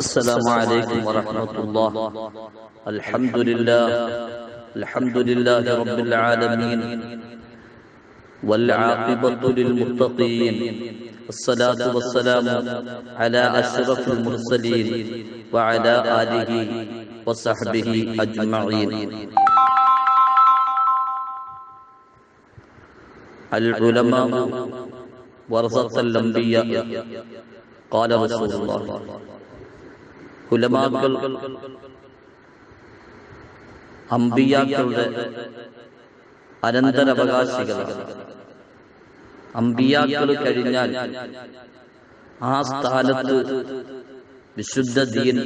السلام عليكم ورحمة الله. الحمد لله الحمد لله رب العالمين. والعاقبة للمتقين. الصلاة والسلام على أشرف المرسلين وعلى آله وصحبه أجمعين. العلماء ورثة الأنبياء. قال رسول الله. ഉലമാക്കൾ അമ്പിയാക്കളുടെ അനന്തരവകാശികളാണ് അമ്പിയാക്കൾ കഴിഞ്ഞാൽ ആ സ്ഥാനത്ത് വിശുദ്ധ ദീൻ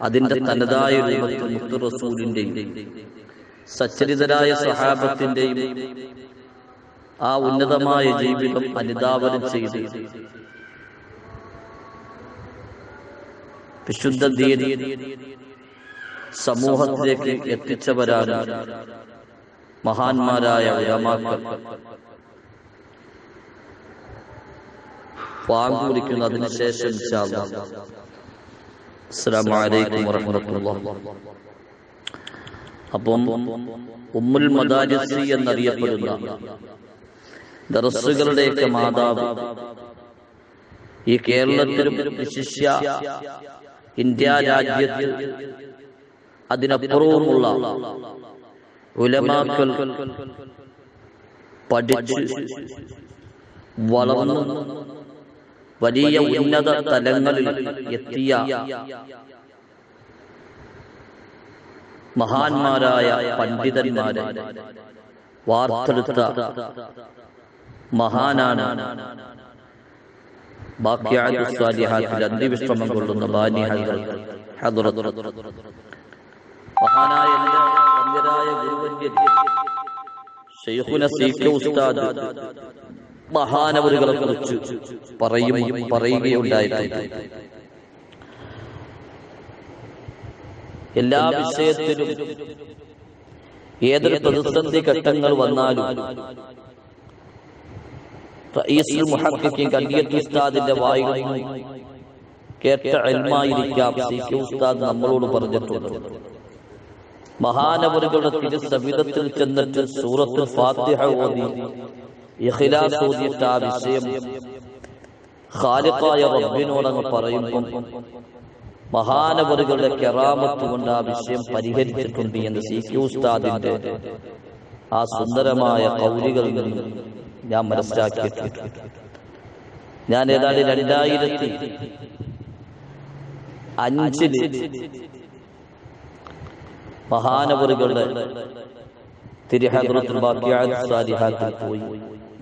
അതിന്റെ തനതായ രൂപത്തിൽ മുത്തു റസൂലിന്റെയും സച്ചരിതരായ സഹാബത്തിന്റെയും ആ ഉന്നതമായ ജീവിതം അനുധാവനം ചെയ്ത് വിശുദ്ധ ദീൻ സമൂഹത്തിലേക്ക് എത്തിച്ചവരാണ് മഹാന്മാരായ ഉലമാക്കൾ. വാങ്ങുവിളിക്കുന്നു അതിനുശേഷം അപ്പം ഉമ്മുൽ മദാരിസി എന്നറിയപ്പെടുന്ന ദർസുകളുടെയൊക്കെ മാതാവ് ഈ കേരളത്തിലും വിശിഷ്യ ഇന്ത്യ രാജ്യത്ത് അതിനപ്പുറവുമുള്ള ഉലമാക്കൾ പഠിച്ച് വളർന്നു വലിയ ഉന്നത തലങ്ങളിൽ എത്തിയ മഹാന്മാരായ പണ്ഡിതന്മാരെ വാർത്തെടുത്ത മഹാനാണ് ബാക്കിയാത്തിൽ അന്ത്യവിശ്രമം കൊള്ളുന്ന ബാനി മഹാനായ എന്റെ വന്ദ്യരായ ഗുരുവന്യൻ ഷെയ്ഖുന സീഖ ഉസ്താദ് മഹാനവരുകളെ കുറിച്ച് പറയും പറയുകയുണ്ടായിട്ടുണ്ട്. എല്ലാ വിഷയത്തിലും ഏതൊരു പ്രതിസന്ധി ഘട്ടങ്ങൾ വന്നാലും റഈസുൽ മുഹഖഖീൻ കണ്ടിയത്ത് ഉസ്താദിന്റെ വായിൽ കേട്ട ഇൽമായിരിക്കാം സി കെ ഉസ്താദ് നമ്മളോട് പറഞ്ഞിട്ടുണ്ട്. മഹാനവറുകളുടെ തിരുസവിധത്തിൽ ചെന്നിട്ട് സൂറത്ത് ഫാത്തിഹ ഓതി. ഇഖ്ലാസ് ഓതിയിട്ട് ആ വിഷയം ഖാലിഖായ റബ്ബിനോടങ്ങ് പറയുമ്പം മഹാനവറുകളുടെ കെറാമത്ത് കൊണ്ട് ആ വിഷയം പരിഹരിച്ചിട്ടുണ്ട് എന്ന് സി കെ ഉസ്താദിന്റെ ആ സുന്ദരമായ കൗലികളിൽ നിന്നും ഞാൻ മനസ്സിലാക്കിയിട്ടുണ്ട് ഞാൻ ഏതാണ്ട് രണ്ടായിരത്തി അഞ്ചിൽ മഹാനവറുകളുടെ തിരുഹദ്രത്തുൽ സാലിഹാത്തിൽ പോയി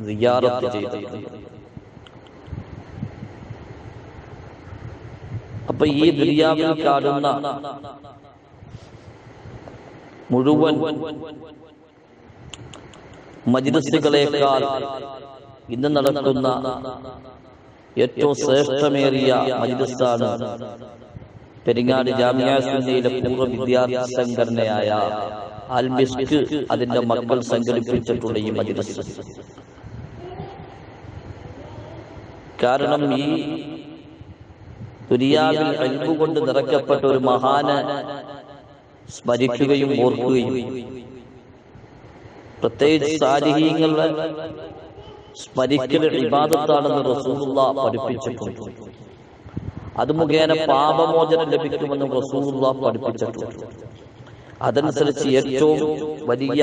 സിയാറത്ത് ചെയ്തിട്ടുണ്ട് അപ്പൊ ഈ ദുര്യാവിൽ കാണുന്ന മുഴുവൻ മജിദസുകളേക്കാൾ ഇന്ന് നടക്കുന്ന ഏറ്റവും ശ്രേഷ്ഠമേറിയ മജിദസാണ് പെരിങ്ങാട് ജാമ്യാസിന്റെ പൂർവ വിദ്യാർത്ഥി സംഘടനയായ അൽമിസ്ക് അതിന്റെ മക്കൾ സംഘടിപ്പിച്ചിട്ടുള്ള ഈ മജിദസ് കാരണം ഈ ദുരിയാവിൽ അൽബുകൊണ്ട് നിറയ്ക്കപ്പെട്ട ഒരു മഹാന് സ്മരിക്കുകയും ഓർക്കുകയും പ്രത്യേകിച്ച് സാലിഹീങ്ങളുടെ സ്മരിക്കൽ വിവാദത്താണെന്ന് റസൂലുള്ള പഠിപ്പിച്ചിട്ടുണ്ട്. അത് മുഖേന പാപമോചനം ലഭിക്കുമെന്ന് റസൂലുള്ള പഠിപ്പിച്ചിട്ടുണ്ട്. അതനുസരിച്ച് ഏറ്റവും വലിയ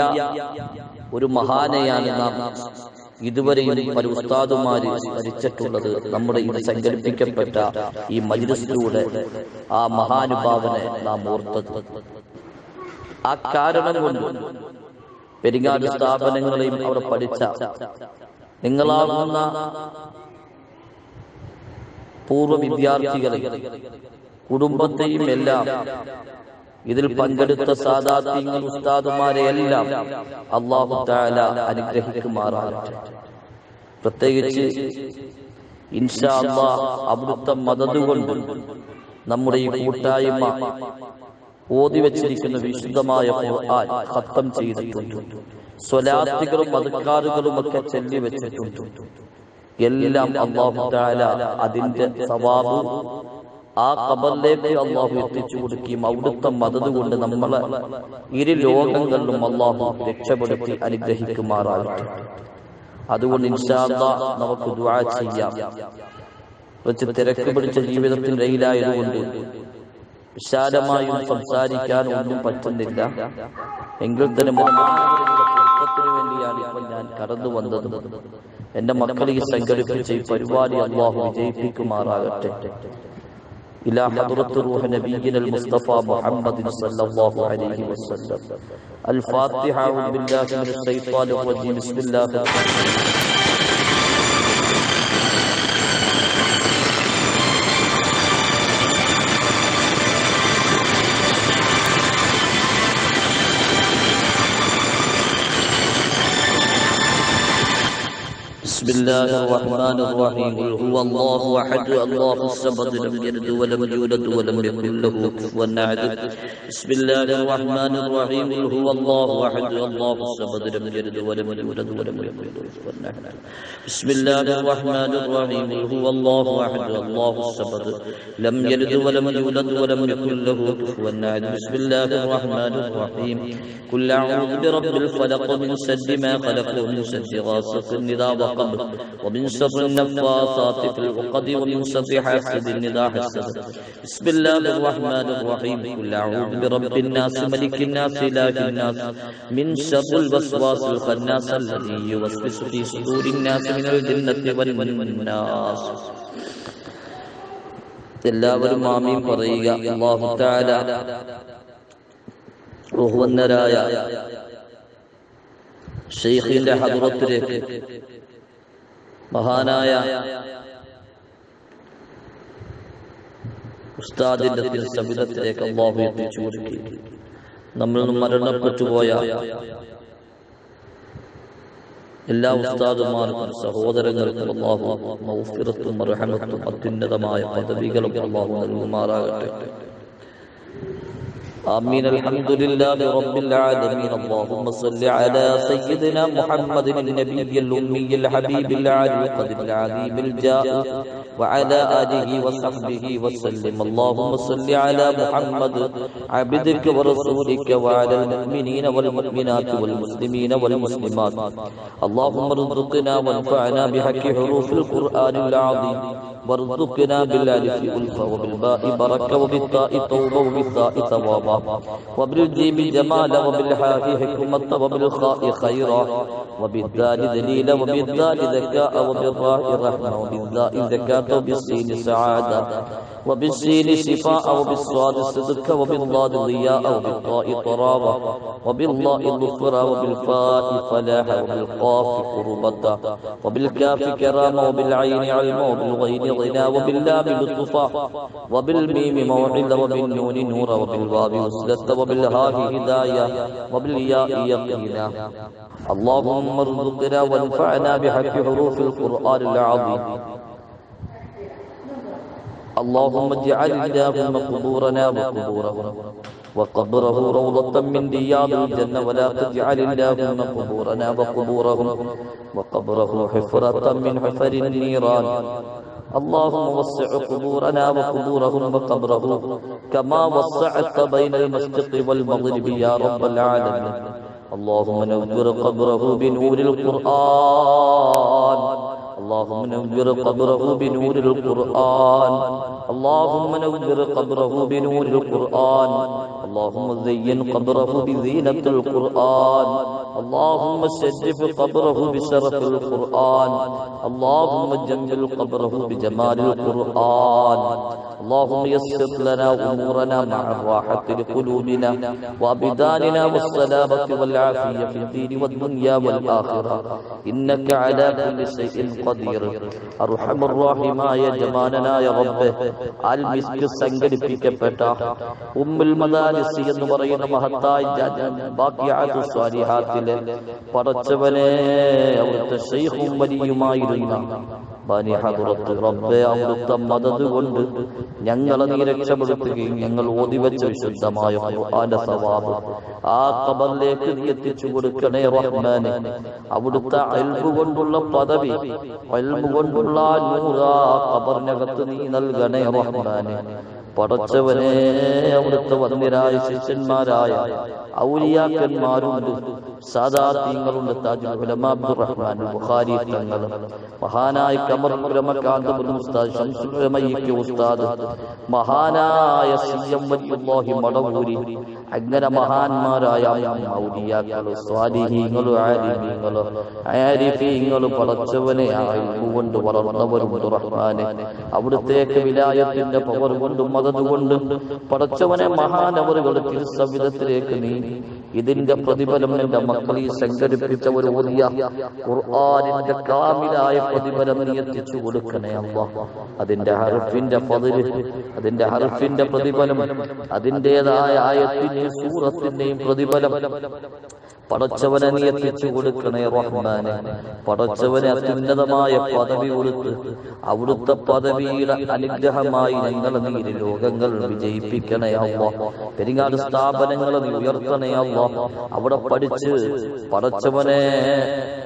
ഒരു മഹാനയാണ് നാം ഇതുവരെയും പല ഉസ്താദുമാര് സ്മരിച്ചിട്ടുള്ളത്. നമ്മുടെ ഇത് സംഘടിപ്പിക്കപ്പെട്ട ഈ മജ്ലിസിലൂടെ ആ മഹാനുഭാവനെ നാം ഓർത്തത്. ആ കാരണം കൊണ്ട് പെരിങ്ങാട് സ്ഥാപനങ്ങളെയും അവർ പഠിച്ച നിങ്ങളാകുന്ന പൂർവ വിദ്യാർത്ഥികളെ കുടുംബത്തെയും എല്ലാം ഇതിൽ പങ്കെടുത്ത സാധാത്യങ്ങൾ ഉസ്താദുമാരെ എല്ലാം അള്ളാഹു താല അനുഗ്രഹിക്കുമാറാകട്ടെ. പ്രത്യേകിച്ച് ഇൻഷാ അള്ളാഹ് അവിടുത്തെ മതതുകൊണ്ട് നമ്മുടെ ഈ കൂട്ടായ്മ ഓതി വെച്ചിരിക്കുന്ന വിശുദ്ധമായ ഖുർആൻ ഖത്തം ചെയ്തിട്ടുണ്ട്. സ്വലാത്തുകളും മതക്കാറുകളും ഒക്കെ ചൊല്ലി വെച്ചിട്ടുണ്ട്. എല്ലാം അള്ളാഹു താല അതിന്റെ സവാബ് ആ കബറിലേക്ക് അള്ളാഹു എത്തിച്ചു കൊടുക്കുകയും അവിടുത്തെ മതത് കൊണ്ട് നമ്മളെ ഇരു ലോകങ്ങളിലും അള്ളാഹു രക്ഷപ്പെടുത്തി അനുഗ്രഹിക്കുമാറാകട്ടെ. അതുകൊണ്ട് ഇൻഷാല്ല നമുക്ക് ദുആ ചെയ്യാം. വെച്ച് തിരക്ക് പിടിച്ച ജീവിതത്തിൽ രയിലായതുകൊണ്ട് വിശാലമായും സംസാരിക്കാൻ ഒന്നും പറ്റുന്നില്ല എങ്കിൽ തന്നെ മുഹമ്മദിന് വേണ്ടിയാണ് ഇപ്പൊ ഞാൻ കടന്നു വന്നത് എന്റെ മക്കളെ ഈ സംഘടിപ്പിച്ച ഈ പരിപാടി അള്ളാഹു വിജയിപ്പിക്കുമാറാകട്ടെ إلى حضرة روح نبينا المصطفى محمد صلى الله عليه وسلم الفاتحة أعوذ بالله من الشيطان الرجيم بسم الله الرحمن الرحيم الله الرحمن الرحيم قل هو الله احد الله الصمد لم يلد ولم يولد ولم يكن له كفوا احد بسم الله الرحمن الرحيم قل هو الله احد الله الصمد لم يلد ولم يولد ولم يكن له كفوا احد بسم الله الرحمن الرحيم قل هو الله احد الله الصمد لم يلد ولم يولد ولم يكن له كفوا احد بسم الله الرحمن الرحيم قل اعوذ برب الفلق من شر ما خلق ومن شر غاسق اذا وقب ومن شر النفاثات في العقد ومن شر حاسد اذا حسد بسم الله الرحمن الرحيم قل اعوذ برب الناس ملك الناس اله الناس من شر الوسواس الخناس الذي يوسوس في صدور الناس من الجنة والناس എല്ലാവരും ആമീൻ പറയുക അല്ലാഹു തആല ബഹുവന്നരായ ഷെയ്ഖിന്റെ ഹദറത്തിലേക്ക് മഹാനായ ഉസ്താദിന്റെ തിരുസവിധത്തിലേക്ക് അള്ളാഹു എത്തിച്ചു കൊടുക്കി നമ്മൾ മരണപ്പെട്ടുപോയ എല്ലാ ഉസ്താദുമാർക്കും സഹോദരങ്ങൾക്കും അള്ളാഹു മൗഫിറത്തും അർഹമത്തും അത്യുന്നതമായ പദവികളും അള്ളാഹു നൽകുമാറാകട്ടെ. آمين. الحمد لله رب العالمين. اللهم صل على سيدنا محمد النبي الأمي الحبيب العلي القدر العظيم الجاء وعلى آله وصحبه وسلم. اللهم صل على محمد عبدك ورسولك وعلى المؤمنين والمؤمنات والمسلمين والمسلمات. اللهم ارزقنا وانفعنا بحق حروف القرآن العظيم. وارزقنا بالألف ألفة وبالباء. بركة وبالتاء توبة وبالثاء ثوابا. وبالجيم جمالا وبالحاء حكمة وبالخاء خيرا وبالدال دليلا وبالدال ذكاء وبالراء رحمة وبالذاء زكاة وبالسين سعادة وبالسين شفاء وبالصاد صدق وبالضاد ضياء وبالطاء طراوة وبالله ظفرا وبالفاء فلاح وبالقاف قربة وبالكاف كرامة وبالعين علم وبالغين غنى وباللام لطفا وبالميم موعظة وبالنون نور وبالواو وسلة وبالهاء هداية وبالياء يقينا. اللهم ارزقنا وانفعنا بحق حروف القرآن العظيم. اللهم اجعل اللهم قبورنا وقبورهم. وقبره روضة من رياض الجنة ولا تجعل اللهم قبورنا وقبورهم. وقبره حفرة من حفر النيران. اللهم وسع قبورنا وقبورهم وقبره كما وسعت بين المشرق والمغرب يا رب العالمين. اللهم نور قبره بنور القرآن. اللهم نور قبره بنور القرآن. اللهم نور قبره بنور القرآن. اللهم زين قبره بزينة القرآن اللهم شرف قبره بشرف القرآن اللهم جمل قبره بجمال القرآن اللهم يسر لنا أمورنا مع الراحة لقلوبنا وأبداننا والسلامة والعافية في الدين والدنيا والآخرة إنك على كل شيء قدير أرحم الراحماയ ജമാനനായ റബ്ബ് അൽ മിസ്ക് സംഘടിപ്പിക്കപ്പെട്ട ഉമ്മുൽ മദാലിസ് മദാരിസ് എന്ന് പറയുന്ന മഹത്തായ പടച്ചവനെ അവിടുത്തെ വലിയുമായിരുന്ന റബ്ബേ അവിടുത്തെ മദദ് കൊണ്ട് ഞങ്ങളെ നീ രക്ഷപ്പെടുത്തുകയും ഞങ്ങൾ ഓതിവെച്ച വിശുദ്ധമായ ഖുർആന്റെ സവാബ് ആ ഖബറിലേക്ക് നീ എത്തിച്ചു കൊടുക്കണേ റഹ്മാനെ. അവിടുത്തെ അൽബ് കൊണ്ടുള്ള പദവി അൽബ് കൊണ്ടുള്ള നൂറ് ഖബറിനകത്ത് നീ നൽകണേ റഹ്മാനെ. പടച്ചവനെ അവിടുത്തെ വന്നിരായ ശിഷ്യന്മാരായ ഔലിയാക്കന്മാരുണ്ട്. അബ്ദുറഹ്മാൻ ബുഖാരി തങ്ങൾ. മഹാനായ ഉസ്താദ് ഉസ്താദ്. മഹാനായ മടവൂരി. അവിടുത്തേക്ക് വിലായത്തിന്റെ പവർ കൊണ്ടും മതത് കൊണ്ടും പടച്ചവനെ മഹാനവറുകൾ തിരുസവിധത്തിലേക്ക് നീ ഇതിന്റെ പ്രതിഫലം എന്റെ മക്കളീ സംഘടിപ്പിച്ച ഒരു വലിയ ഖുർആാനിന്റെ കാമിലായ പ്രതിഫലം നീ എത്തിച്ചു കൊടുക്കണേ അമ്മ അതിന്റെ ഹർഫിന്റെ പതിര് അതിന്റെ ഹർഫിന്റെ പ്രതിഫലം അതിന്റെതായ ആയത്തിന്റെയും സൂറത്തിന്റെയും പ്രതിഫലം. പടച്ചവനെ നീ എത്തിച്ചു കൊടുക്കണേ റഹ്മാനെ. പടച്ചവനെ അത്യുന്നതമായ പദവി കൊടുത്ത് അവിടുത്തെ പദവിയുടെ അനുഗ്രഹമായി ഞങ്ങളെ നീ ലോകങ്ങൾ വിജയിപ്പിക്കണേ അമ്മ പെരിങ്ങാട് സ്ഥാപനങ്ങളെ നീ ഉയർത്തണേ അമ്മ അവിടെ പഠിച്ച് പടച്ചവനെ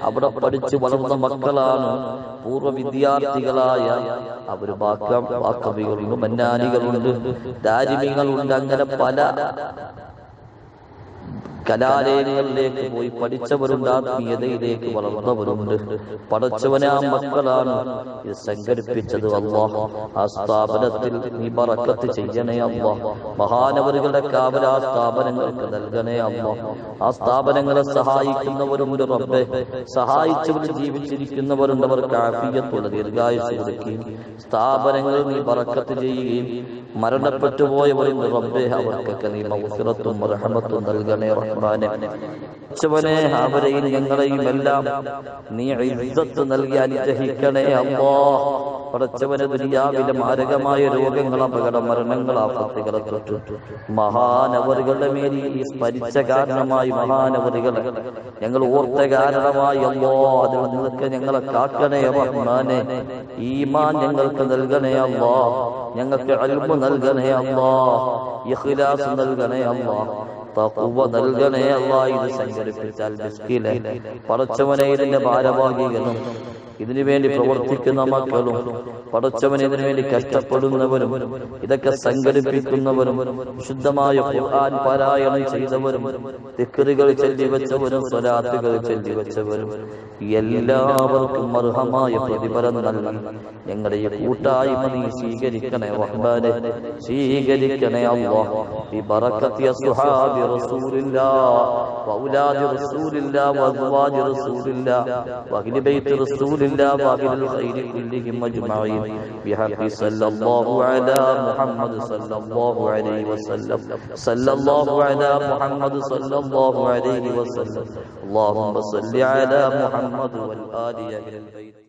അവിടെ പഠിച്ച് വളർന്ന മക്കളാണ് പൂർവ വിദ്യാർത്ഥികളായ അവർ വാക്ക വാക്കവികളുണ്ട് മന്നാനികളുണ്ട് ദാരിമ്യങ്ങളുണ്ട് അങ്ങനെ പല കലാലയങ്ങളിലേക്ക് പോയി പഠിച്ചവരുണ്ട് ആത്മീയതയിലേക്ക് വളർന്നവരുണ്ട് പഠിച്ചവനെ ആ മക്കളാണ്. ഇത് സംഘടിപ്പിച്ചത് അള്ളാഹ്. ആ സ്ഥാപനത്തിൽ നീ പറക്കത്ത് ചെയ്യണേ അള്ളാഹ്. മഹാനവറുകളുടെ കാവൽ ആ സ്ഥാപനങ്ങൾക്ക് നൽകണേ അള്ളാഹ്. ആ സ്ഥാപനങ്ങളെ സഹായിക്കുന്നവരുണ്ട് റബ്ബെ. സഹായിച്ചവർ ജീവിച്ചിരിക്കുന്നവരുണ്ട്. അവർ ആഫിയത്തുള്ള ദീർഘായുസ് കൊടുക്കുകയും സ്ഥാപനങ്ങൾ നീ പറക്കത്ത് ചെയ്യുകയും മരണപ്പെട്ടു പോയവരുണ്ട് റബ്ബെ. അവർക്കൊക്കെ നീ മൗഫിറത്തും റഹമത്തും നൽകണേ റഹ്മാനെ. പടച്ചവനെ അവരെയും ഞങ്ങളെയും എല്ലാം നീ ഇസ്സത്ത് നൽകി അനുഗ്രഹിക്കണേ അമ്മോ പടച്ചവനെ ദുനിയാവിലെ മാരകമായ രോഗങ്ങൾ അപകട മരണങ്ങൾ ആപത്തുകളെ തൊട്ട്. മഹാനവറുകളുടെ മേൽ ഈ സ്മരിച്ച കാരണമായി മഹാനവറുകളെ ഞങ്ങൾ ഓർത്ത കാരണമായി അല്ലോ അതിൽ നിന്നൊക്കെ ഞങ്ങളെ കാക്കണേ റഹ്മാനെ. ഈമാൻ ഞങ്ങൾക്ക് നൽകണേ അല്ലോ ഞങ്ങൾക്ക് അൽമ നൽകണേ അല്ലോ ഇഖ്ലാസ് നൽകണേ അല്ലോ തഖ്വ നൽകണേ അല്ലാ ഇത് സംഘടിപ്പിച്ചാൽ മിസ്കിലെ പടച്ചവനെ ഇതിന്റെ ഭാരവാഹികളും ഇതിനു വേണ്ടി പ്രവർത്തിക്കുന്ന മക്കളും പടച്ചവൻ ഇതിനു വേണ്ടി കഷ്ടപ്പെടുന്നവരും ഇതൊക്കെ സംഘടിപ്പിക്കുന്നവരും വിശുദ്ധമായ ഖുർആൻ പാരായണം ചെയ്തവരും ദിക്റുകൾ ചൊല്ലിവെച്ചവരും സ്വലാത്തുകൾ ചൊല്ലിവെച്ചവരും എല്ലാവർക്കും അർഹമായ പ്രതിഫലം നൽകണം ഞങ്ങളുടെ ഈ കൂട്ടായ്മ നീ സ്വീകരിക്കണേ റഹ്മാനെ സ്വീകരിക്കണേ അല്ലാഹ് ബറക്കത്തിയ സുഹാബി റസൂലില്ലാഹ് വൗലാദി റസൂലില്ലാ വഅസ്വാജി റസൂലില്ലാഹ് വഹ്ലി ബൈത്തി إلا بابل الخير كلهم أجمعين. بحق صلى الله على محمد صلى الله عليه وسلم. صلى الله على محمد صلى الله عليه وسلم. اللهم صل على محمد والآل أهل البيت.